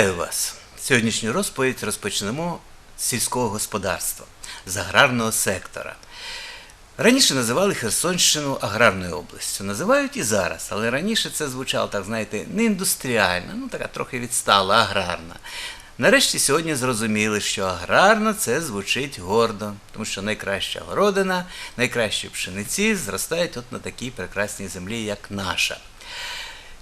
Вітаю вас! Сьогоднішню розповідь розпочнемо з сільського господарства, з аграрного сектора. Раніше називали Херсонщину аграрною областю. Називають і зараз, але раніше це звучало, так знаєте, не індустріальна, ну така трохи відстала, аграрна. Нарешті сьогодні зрозуміли, що аграрна це звучить гордо, тому що найкраща городина, найкращі пшениці зростають от на такій прекрасній землі, як наша.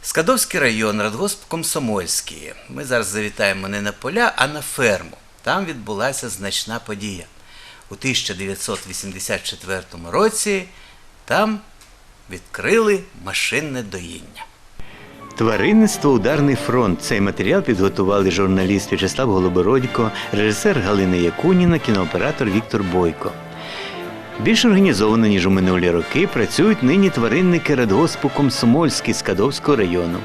Скадовський район, Радгосп Комсомольський. Ми зараз завітаємо не на поля, а на ферму. Там відбулася значна подія. У 1984 році там відкрили машинне доїння. Тваринництво Ударний фронт. Цей матеріал підготували журналіст В'ячеслав Голобородько, режисер Галина Якуніна, кінооператор Віктор Бойко. Більш організовано, ніж у минулі роки, працюють нині тваринники радгоспу Комсомольський з Кадовського району.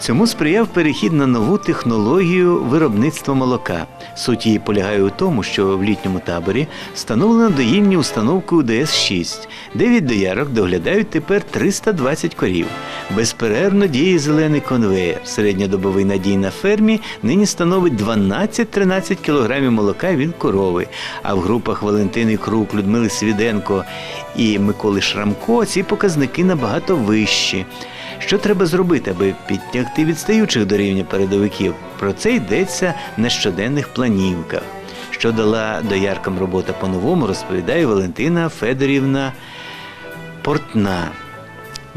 Цьому сприяв перехід на нову технологію виробництва молока. Суть її полягає у тому, що в літньому таборі встановлено доїльні установки УДС-6. Дев'ять доярок доглядають тепер 320 корів. Безперервно діє зелений конвеєр. Середньодобовий надій на фермі нині становить 12-13 кг молока від корови. А в групах Валентини Крук, Людмили Свіденко і Миколи Шрамко ці показники набагато вищі. Що треба зробити, аби підтягти відстаючих до рівня передовиків? Про це йдеться на щоденних планівках. Що дала дояркам робота по-новому, розповідає Валентина Федорівна Портна.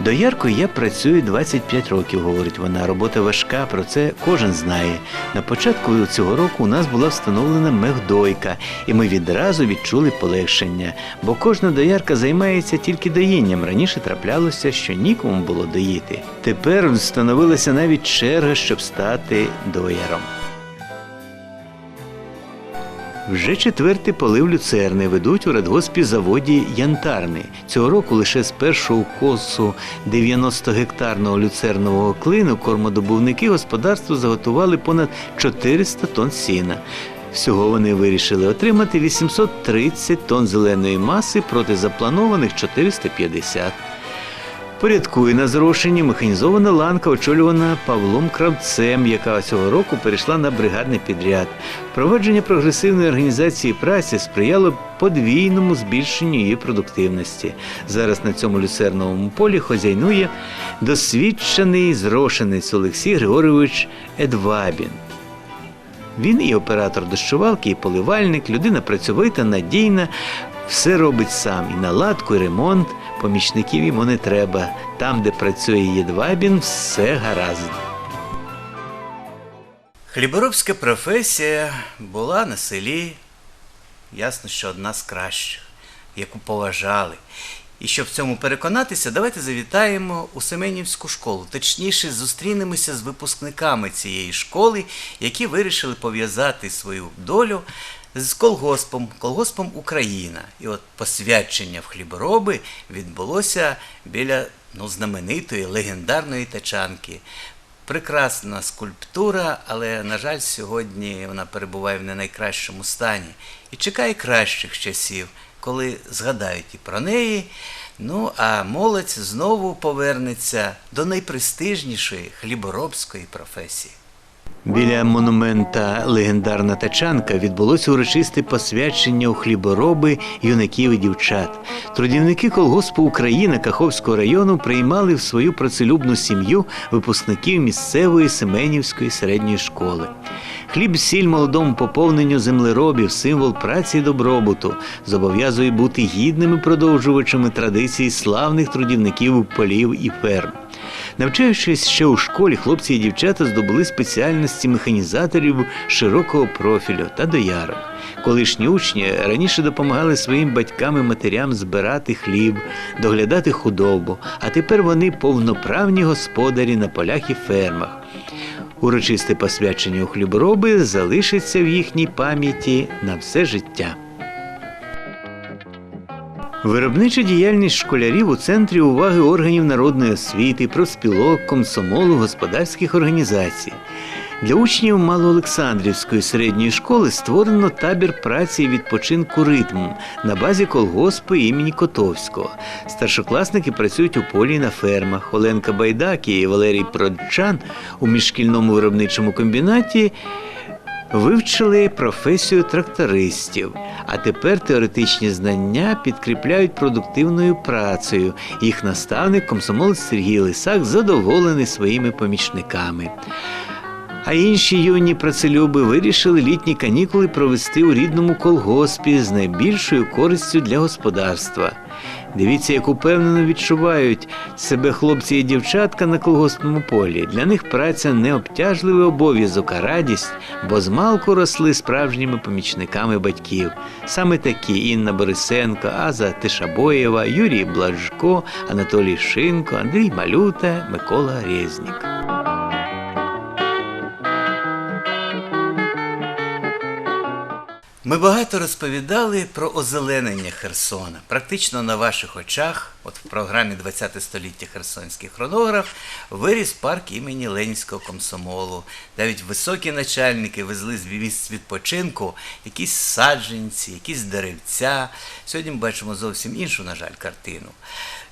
Дояркою я працюю 25 років, говорить вона. Робота важка, про це кожен знає. На початку цього року у нас була встановлена мехдойка, і ми відразу відчули полегшення, бо кожна доярка займається тільки доїнням. Раніше траплялося, що нікому було доїти. Тепер встановилася навіть черга, щоб стати дояром. Вже четвертий полив люцерни ведуть у радгоспі заводі Янтарний. Цього року лише з першого косу 90-гектарного люцернового клину кормодобувники господарству заготували понад 400 тонн сіна. Всього вони вирішили отримати 830 тонн зеленої маси проти запланованих 450. Порядкує на зрошенні механізована ланка, очолювана Павлом Кравцем, яка цього року перейшла на бригадний підряд. Впровадження прогресивної організації праці сприяло подвійному збільшенню її продуктивності. Зараз на цьому люцерновому полі хозяйнує досвідчений зрошенець Олексій Григорович Едвабін. Він і оператор дощувалки, і поливальник, людина працьовита, надійна, все робить сам і наладку, і ремонт. Помічників йому не треба. Там, де працює Єдвабін, все гаразд. Хліборобська професія була на селі, ясно, що одна з кращих, яку поважали. І щоб в цьому переконатися, давайте завітаємо у Семенівську школу. Точніше, зустрінемося з випускниками цієї школи, які вирішили пов'язати свою долю з колгоспом, колгоспом Україна. І от посвячення в хлібороби відбулося біля ну, знаменитої легендарної тачанки. Прекрасна скульптура, але, на жаль, сьогодні вона перебуває в не найкращому стані і чекає кращих часів, коли згадають і про неї. Ну, а молодь знову повернеться до найпрестижнішої хліборобської професії. Біля монумента Легендарна тачанка відбулося урочисте посвячення у хлібороби юнаків і дівчат. Трудівники колгоспу Україна Каховського району приймали в свою працелюбну сім'ю випускників місцевої Семенівської середньої школи. Хліб, сіль молодому поповненню землеробів, символ праці і добробуту, зобов'язує бути гідними продовжувачами традицій славних трудівників полів і ферм. Навчаючись ще у школі, хлопці і дівчата здобули спеціальності механізаторів широкого профілю та доярок. Колишні учні раніше допомагали своїм батькам і матерям збирати хліб, доглядати худобу, а тепер вони повноправні господарі на полях і фермах. Урочисте посвячення у хлібороби залишиться в їхній пам'яті на все життя. Виробнича діяльність школярів у центрі уваги органів народної освіти, профспілок, комсомолу, господарських організацій. Для учнів Малоолександрівської середньої школи створено табір праці і відпочинку ритм на базі колгоспу імені Котовського. Старшокласники працюють у полі на фермах. Оленка Байдак і Валерій Продчан у міжшкільному виробничому комбінаті вивчили професію трактористів, а тепер теоретичні знання підкріпляють продуктивною працею. Їх наставник комсомолець Сергій Лисак задоволений своїми помічниками. А інші юні працелюби вирішили літні канікули провести у рідному колгоспі з найбільшою користю для господарства. Дивіться, як упевнено відчувають себе хлопці і дівчатка на колгоспному полі. Для них праця не обтяжливий обов'язок, а радість, бо змалку росли справжніми помічниками батьків. Саме такі Інна Борисенко, Аза Тишабоєва, Юрій Блажко, Анатолій Шинко, Андрій Малюта, Микола Резнік. Ми багато розповідали про озеленення Херсона. Практично на ваших очах, от в програмі 20 століття Херсонський хронограф, виріс парк імені Ленінського комсомолу. Навіть високі начальники везли з місць відпочинку якісь саджанці, якісь деревця. Сьогодні ми бачимо зовсім іншу, на жаль, картину.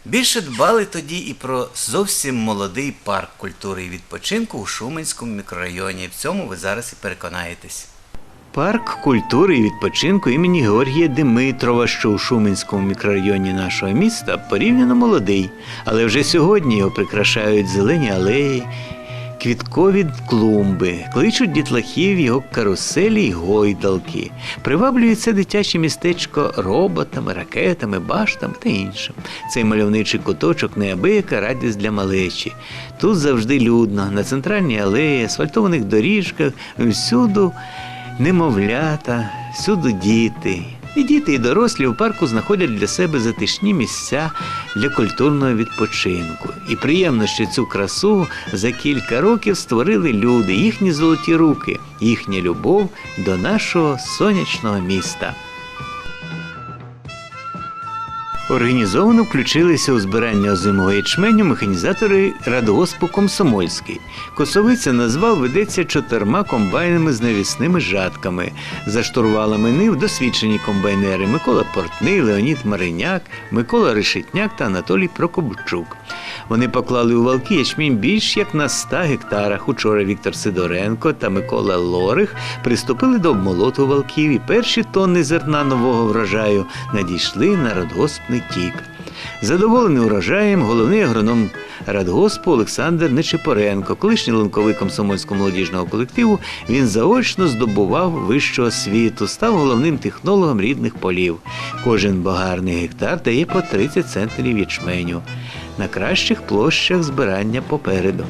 Більше дбали тоді і про зовсім молодий парк культури і відпочинку у Шуменському мікрорайоні. В цьому ви зараз і переконаєтесь. Парк культури і відпочинку імені Георгія Димитрова, що у Шуменському мікрорайоні нашого міста, порівняно молодий, але вже сьогодні його прикрашають зелені алеї, квіткові клумби, кличуть дітлахів його каруселі й гойдалки. Приваблює це дитяче містечко роботами, ракетами, баштами та іншим. Цей мальовничий куточок неабияка радість для малечі. Тут завжди людно, на центральній алеї, асфальтованих доріжках, всюду немовлята, всюди діти. І діти, і дорослі в парку знаходять для себе затишні місця для культурного відпочинку. І приємно, що цю красу за кілька років створили люди, їхні золоті руки, їхня любов до нашого сонячного міста. Організовано включилися у збирання озимого ячменю механізатори радгоспу Комсомольський. Косовиця назвал ведеться чотирма комбайнами з навісними жатками. За штурвалами нив досвідчені комбайнери Микола Портний, Леонід Мариняк, Микола Решетняк та Анатолій Прокопчук. Вони поклали у валки ячмінь більш як на 100 гектарах. Учора Віктор Сидоренко та Микола Лорих приступили до обмолоту валків, і перші тонни зерна нового врожаю надійшли на радгоспний тік. Задоволений урожаєм головний агроном радгоспу Олександр Нечипоренко, колишній ланковий комсомольського молодіжного колективу, він заочно здобував вищу освіту, став головним технологом рідних полів. Кожен багарний гектар дає по 30 центнерів ячменю. На кращих площах збирання попереду.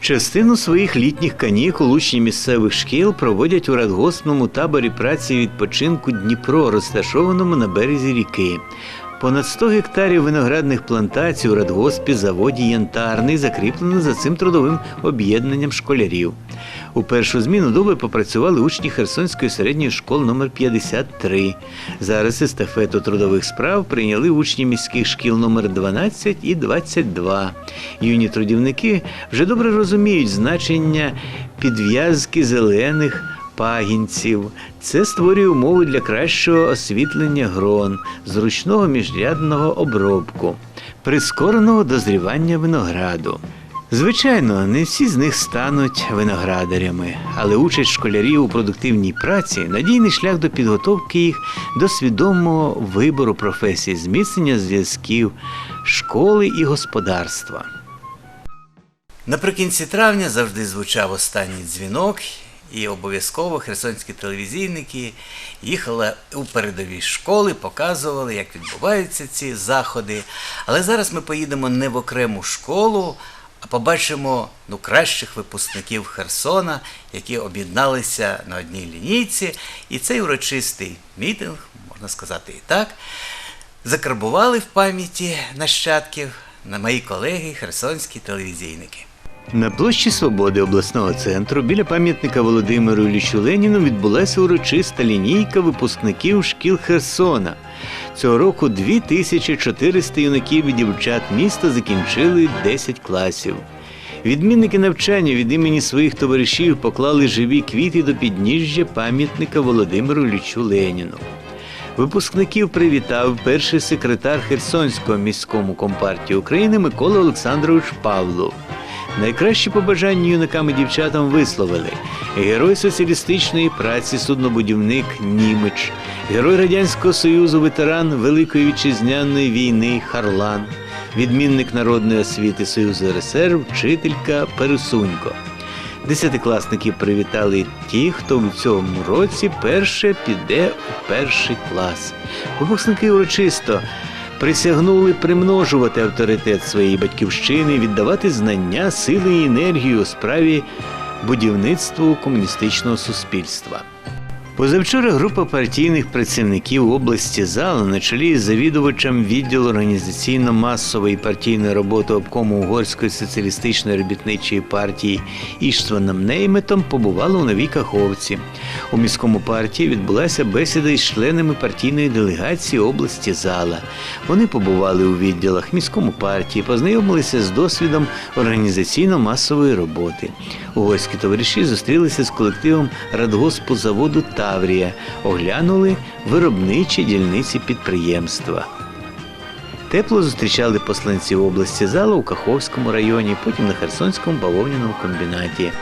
Частину своїх літніх канікул учні місцевих шкіл проводять у радгоспному таборі праці і відпочинку Дніпро, розташованому на березі ріки. Понад 100 гектарів виноградних плантацій у радгоспі заводі Янтарний закріплено за цим трудовим об'єднанням школярів. У першу зміну доби попрацювали учні Херсонської середньої школи номер 53. Зараз естафету трудових справ прийняли учні міських шкіл номер 12 і 22. Юні трудівники вже добре розуміють значення підв'язки зелених пагінців. Це створює умови для кращого освітлення грон, зручного міжрядного обробку, прискореного дозрівання винограду. Звичайно, не всі з них стануть виноградарями, але участь школярів у продуктивній праці надійний шлях до підготовки їх до свідомого вибору професії, зміцнення зв'язків, школи і господарства. Наприкінці травня завжди звучав останній дзвінок, і обов'язково херсонські телевізійники їхали у передові школи, показували, як відбуваються ці заходи. Але зараз ми поїдемо не в окрему школу, а побачимо ну, кращих випускників Херсона, які об'єдналися на одній лінійці. І цей урочистий мітинг, можна сказати і так, закарбували в пам'яті нащадків на мої колеги херсонські телевізійники. На площі Свободи обласного центру біля пам'ятника Володимиру Іллічу Леніну відбулася урочиста лінійка випускників шкіл Херсона. Цього року 2400 юнаків і дівчат міста закінчили 10 класів. Відмінники навчання від імені своїх товаришів поклали живі квіти до підніжжя пам'ятника Володимиру Іллічу Леніну. Випускників привітав перший секретар Херсонського міському компартії України Микола Олександрович Павлов. Найкращі побажання юнакам і дівчатам висловили герой соціалістичної праці суднобудівник Німич, герой Радянського Союзу, ветеран Великої вітчизняної війни Харлан, відмінник народної освіти Союзу РСР, вчителька Пересунько. Десятикласників привітали ті, хто в цьому році перше піде у перший клас. Випускники урочисто присягнули примножувати авторитет своєї батьківщини, віддавати знання, сили і енергію у справі будівництву комуністичного суспільства. Позавчора група партійних працівників області зала на чолі з завідувачем відділу організаційно-масової партійної роботи обкому Угорської соціалістичної робітничої партії Іштваном Нейметом побували у Новій Каховці. У міському партії відбулася бесіда із членами партійної делегації області зала. Вони побували у відділах міському партії, познайомилися з досвідом організаційно-масової роботи. Угорські товариші зустрілися з колективом радгоспу заводу Таврія, оглянули виробничі дільниці підприємства. Тепло зустрічали посланців області зала у Каховському районі, потім на Херсонському бавовняному комбінаті.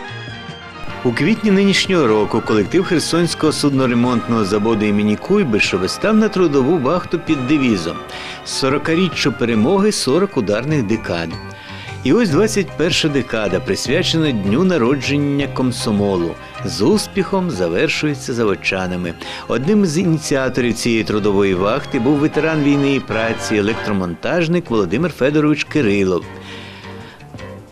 У квітні нинішнього року колектив Херсонського судноремонтного заводу імені Куйбишева став на трудову вахту під девізом 40-річчю перемоги 40 ударних декад. І ось 21 декада присвячена дню народження комсомолу. З успіхом завершується заводчанами. Одним з ініціаторів цієї трудової вахти був ветеран війни і праці, електромонтажник Володимир Федорович Кирилов.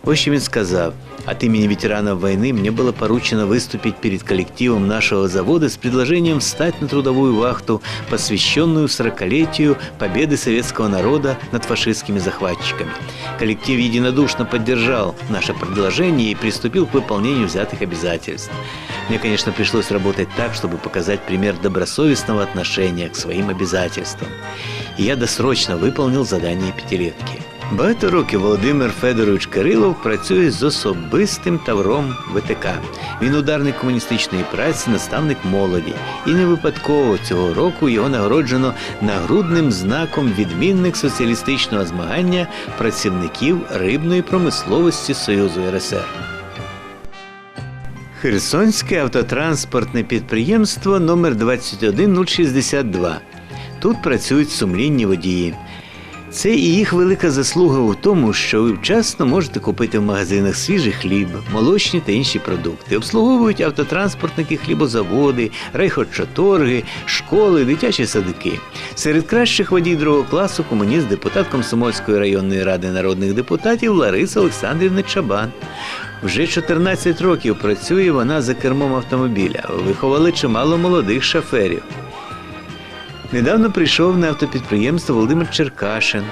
Ось що він сказал. От имени ветеранов войны мне было поручено выступить перед коллективом нашего завода с предложением встать на трудовую вахту, посвященную 40-летию победы советского народа над фашистскими захватчиками. Коллектив единодушно поддержал наше предложение и приступил к выполнению взятых обязательств. Мне, конечно, пришлось работать так, чтобы показать пример добросовестного отношения к своим обязательствам. И я досрочно выполнил задание пятилетки. Багато років Володимир Федорович Кирилов працює з особистим тавром ВТК. Він ударник комуністичної праці, наставник молоді. І не випадково цього року його нагороджено нагрудним знаком відмінник соціалістичного змагання працівників рибної промисловості Союзу РСР. Херсонське автотранспортне підприємство номер 21062. Тут працюють сумлінні водії. Це і їх велика заслуга у тому, що ви вчасно можете купити в магазинах свіжий хліб, молочні та інші продукти. Обслуговують автотранспортники, хлібозаводи, райхотчоторги, школи, дитячі садики. Серед кращих водій другого класу комуніст, депутат Комсомольської районної ради народних депутатів Лариса Олександрівна Чабан. Вже 14 років працює вона за кермом автомобіля. Виховали чимало молодих шоферів. Недавно прийшов на автопідприємство Володимир Черкашин.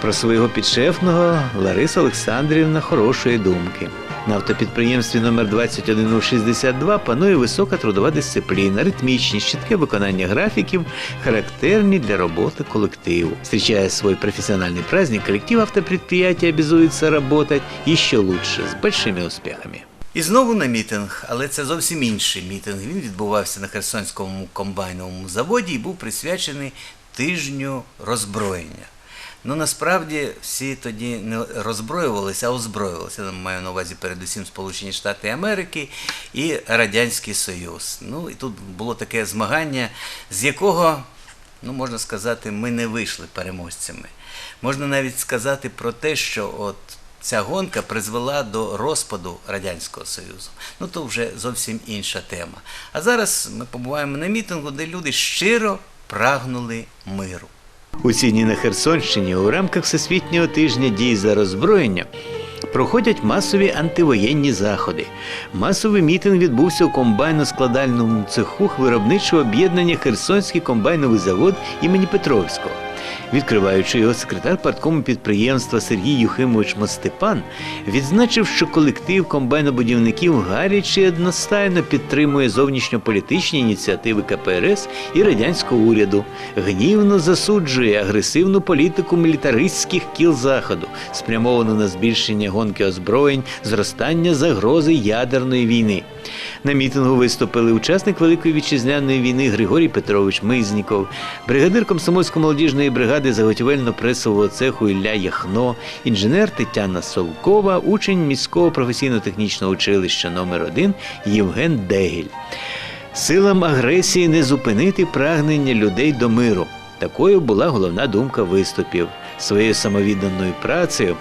Про свого підшефного Лариса Олександрівна хорошої думки. На автопідприємстві номер 21062 панує висока трудова дисципліна, ритмічність, чітке виконання графіків, характерні для роботи колективу. Встречая свой профессиональный праздник, коллектив автопредприятия обязуется работать еще лучше, с большими успехами. І знову на мітинг, але це зовсім інший мітинг. Він відбувався на Херсонському комбайновому заводі і був присвячений тижню роззброєння. Ну насправді всі тоді не роззброювалися, а озброювалися. Маю на увазі передусім Сполучені Штати Америки і Радянський Союз. Ну і тут було таке змагання, з якого, ну можна сказати, ми не вийшли переможцями. Можна навіть сказати про те, що от ця гонка призвела до розпаду Радянського Союзу. Ну то вже зовсім інша тема. А зараз ми побуваємо на мітингу, де люди щиро прагнули миру. У ці дні на Херсонщині у рамках Всесвітнього тижня дій за роззброєння проходять масові антивоєнні заходи. Масовий мітинг відбувся у комбайно-складальному цеху виробничого об'єднання Херсонський комбайновий завод імені Петровського. Відкриваючи його секретар парткому підприємства Сергій Юхимович Мостепан відзначив, що колектив комбайнобудівників гаряче одностайно підтримує зовнішньополітичні ініціативи КПРС і радянського уряду, гнівно засуджує агресивну політику мілітаристських кіл заходу, спрямовану на збільшення гонки озброєнь, зростання загрози ядерної війни. На мітингу виступили учасник Великої вітчизняної війни Григорій Петрович Мизніков, бригадир комсомольсько-молодіжної бригади заготівельно-пресового цеху Ілля Яхно, інженер Тетяна Совкова, учень міського професійно-технічного училища номер 1 Євген Дегіль. Силам агресії не зупинити прагнення людей до миру. Такою була головна думка виступів. Своєю самовідданою працею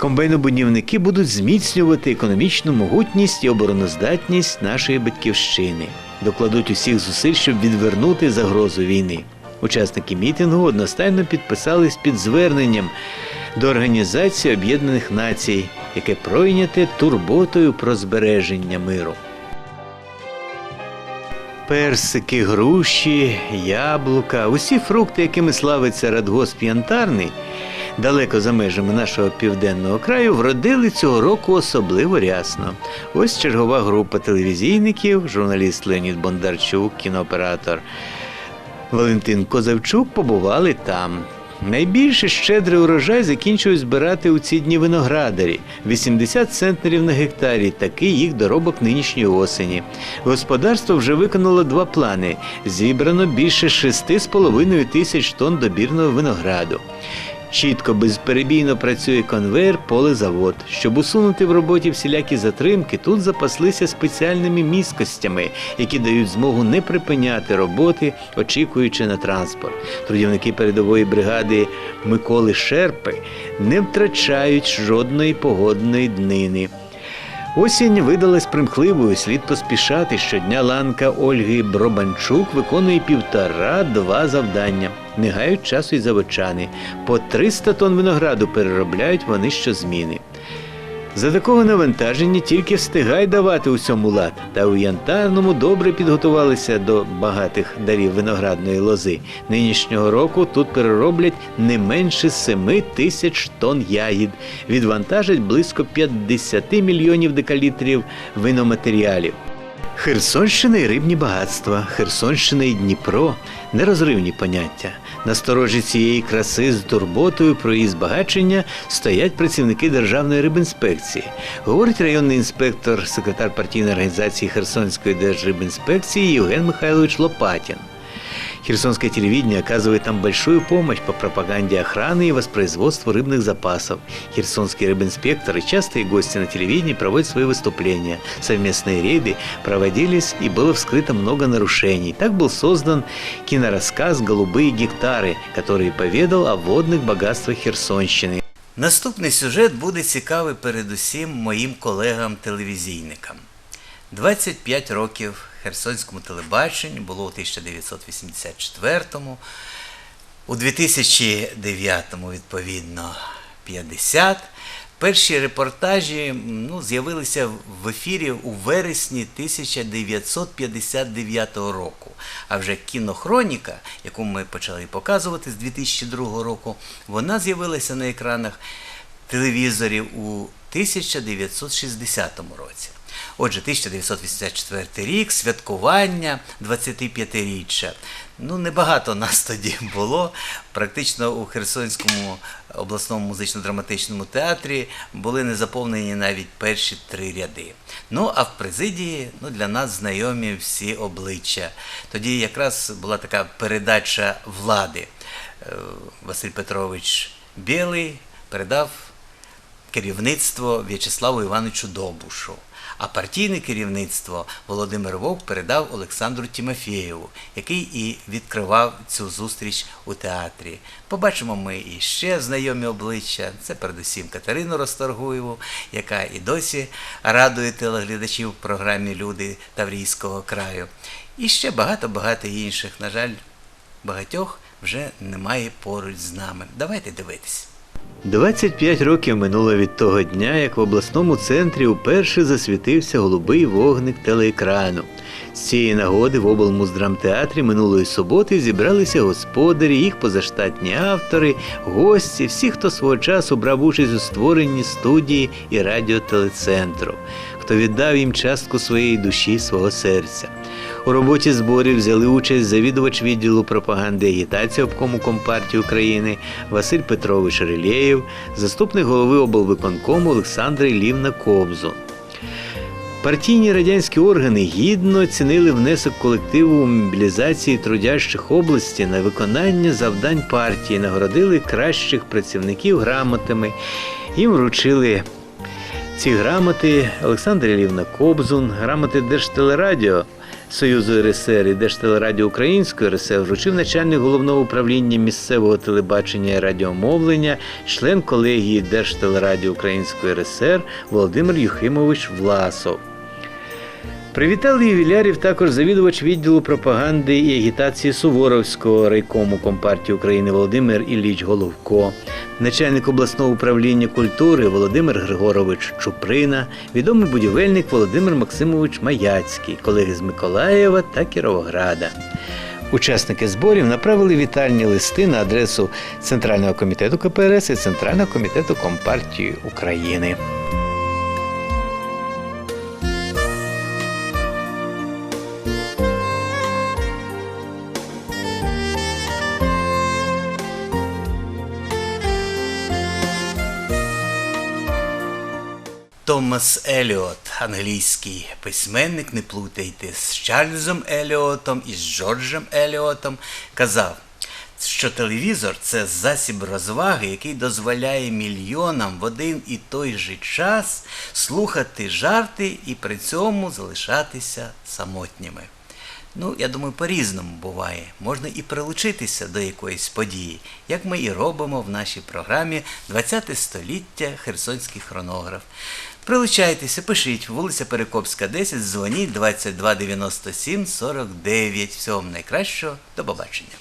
комбайнобудівники будуть зміцнювати економічну могутність і обороноздатність нашої батьківщини, докладуть усіх зусиль, щоб відвернути загрозу війни. Учасники мітингу одностайно підписались під зверненням до Організації Об'єднаних Націй, яке пройняте турботою про збереження миру. Персики, груші, яблука, усі фрукти, якими славиться радгосп Янтарний, далеко за межами нашого південного краю, вродили цього року особливо рясно. Ось чергова група телевізійників, журналіст Леонід Бондарчук, кінооператор Валентин Козавчук побували там. Найбільше щедрий урожай закінчують збирати у ці дні виноградарі 80 центнерів на гектарі. Такий їх доробок нинішньої осені. Господарство вже виконало два плани: зібрано більше 6,5 тисяч тонн добірного винограду. Чітко безперебійно працює конвейер полезавод. Щоб усунути в роботі всілякі затримки, тут запаслися спеціальними міскостями, які дають змогу не припиняти роботи, очікуючи на транспорт. Трудівники передової бригади Миколи Шерпи не втрачають жодної погодної днини. Осінь видалась примхливою, слід поспішати. Щодня ланка Ольги Бробанчук виконує півтора-два завдання. Не гають часу й заводчани. По 300 тонн винограду переробляють вони щозміни. За такого навантаження тільки встигай давати усьому лад, та у янтарному добре підготувалися до багатих дарів виноградної лози. Нинішнього року тут перероблять не менше 7 тисяч тонн ягід, відвантажать близько 50 мільйонів декалітрів виноматеріалів. Херсонщина і рибні багатства, Херсонщина і Дніпро нерозривні поняття. На сторожі цієї краси з турботою про її збагачення стоять працівники Державної рибінспекції. Говорить районний інспектор, секретар партійної організації Херсонської держрибінспекції Євген Михайлович Лопатін. Херсонское телевидение оказывает там большую помощь по пропаганде охраны и воспроизводству рыбных запасов. Херсонские рыбинспекторы, частые гости на телевидении, проводят свои выступления. Совместные рейды проводились и было вскрыто много нарушений. Так был создан кинорассказ «Голубые гектары», который поведал о водных богатствах Херсонщины. Наступний сюжет буде цікавий передусім моїм колегам-телевізійникам. 25 років Херсонському телебаченню було у 1984-му, у 2009-му, відповідно, 50. Перші репортажі ну, з'явилися в ефірі у вересні 1959 року. А вже кінохроніка, яку ми почали показувати з 2002 року, вона з'явилася на екранах телевізорів у 1960 році. Отже, 1984 рік, святкування 25-річчя. Ну, небагато нас тоді було. Практично у Херсонському обласному музично-драматичному театрі були не заповнені навіть перші три ряди. Ну, а в президії ну, для нас знайомі всі обличчя. Тоді якраз була така передача влади. Е, Василь Петрович Білий передав керівництво В'ячеславу Івановичу Добушу. А партійне керівництво Володимир Вовк передав Олександру Тімофєєву, який і відкривав цю зустріч у театрі. Побачимо ми і ще знайомі обличчя. Це передусім Катерину Росторгуєву, яка і досі радує телеглядачів в програмі Люди Таврійського краю. І ще багато-багато інших. На жаль, багатьох вже немає поруч з нами. Давайте дивитись. 25 років минуло від того дня, як в обласному центрі уперше засвітився голубий вогник телеекрану. З цієї нагоди в облмуздрамтеатрі минулої суботи зібралися господарі, їх позаштатні автори, гості, всі, хто свого часу брав участь у створенні студії і радіотелецентру, хто віддав їм частку своєї душі, свого серця. У роботі зборів взяли участь завідувач відділу пропаганди і агітації обкому Компартії України Василь Петрович Релєєв, заступник голови облвиконкому Олександр Ілівна Кобзун. Партійні радянські органи гідно оцінили внесок колективу у мобілізації трудящих області на виконання завдань партії, нагородили кращих працівників грамотами. Їм вручили ці грамоти Олександр Ілівна Кобзун, грамоти Держтелерадіо Союзу РСР і Держтелерадіо Української РСР вручив начальник головного управління місцевого телебачення і радіомовлення, член колегії Держтелерадіо Української РСР Володимир Юхимович Власов. Привітали ювілярів також завідувач відділу пропаганди і агітації Суворовського райкому Компартії України Володимир Ілліч Головко, начальник обласного управління культури Володимир Григорович Чуприна, відомий будівельник Володимир Максимович Маяцький, колеги з Миколаєва та Кіровограда. Учасники зборів направили вітальні листи на адресу Центрального комітету КПРС і Центрального комітету Компартії України. Томас Еліот, англійський письменник, не плутайте з Чарльзом Еліотом і з Джорджем Еліотом, казав, що телевізор це засіб розваги, який дозволяє мільйонам в один і той же час слухати жарти і при цьому залишатися самотніми. Ну, я думаю, по-різному буває. Можна і прилучитися до якоїсь події, як ми і робимо в нашій програмі 20 століття Херсонський хронограф. Прилучайтеся, пишіть, вулиця Перекопська, 10, дзвоніть 22 97 49. Всього вам найкращого, до побачення.